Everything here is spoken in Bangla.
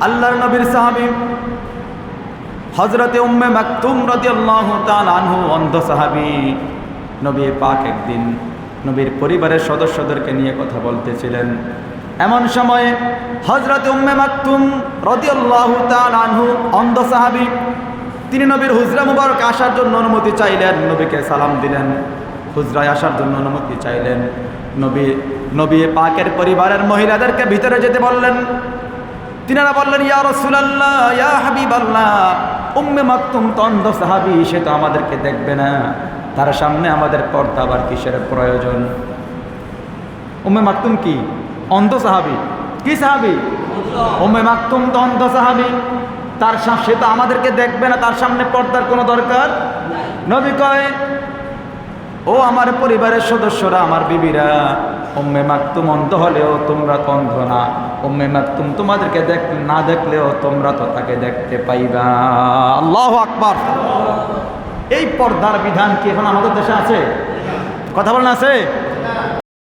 আল্লাহর নবীর সাহাবি হজরতে উম্মে মাকতুম রাদিয়াল্লাহু তাআলা আনহু অন্ধ সাহাবী। নবী পাক একদিন নবীর পরিবারের সদস্যদেরকে নিয়ে কথা বলতেছিলেন। এমন সময়ে হজরতে উম্মে মাকতুম রাদিয়াল্লাহু তাআলা আনহু অন্ধ সাহাবী, তিনি নবীর হুজরা মুবারক আসার জন্য অনুমতি চাইলেন, নবীকে সালাম দিলেন। হুজরায় আসার জন্য অনুমতি চাইলেন। নবী নবী পাকের পরিবারের মহিলাদেরকে ভিতরে যেতে বললেন। তিনারা বললেন, ইয়া রসুলাল্লাহ, ইয়া হাবিব আল্লাহ উম্মে মাকতুম তো অন্ধ সাহাবি, সে তো আমাদেরকে দেখবে না। তার সামনে আমাদের পর্দা আবার কিসের প্রয়োজন? উম্মে মাকতুম কি? অন্ধ সাহাবি। কি সাহাবি? উম্মে মাকতুম তো অন্ধ সাহাবি। তার সে তো আমাদেরকে দেখবে না, তার সামনে পর্দার কোনো দরকার? নবী কয় ও আমার পরিবারের সদস্যরা, আমার বিবিরা, উম্মে মাকতুম অন্ধ হলেও তোমরা তো অন্ধ না। উম্মে মাকতুম তোমাদেরকে দেখ, না দেখলেও তোমরা তো তাকে দেখতে পাইবা। আল্লাহ আকবর। এই পর্দার বিধান কি এখন আমাদের দেশে আছে? কথা বলেন আছে?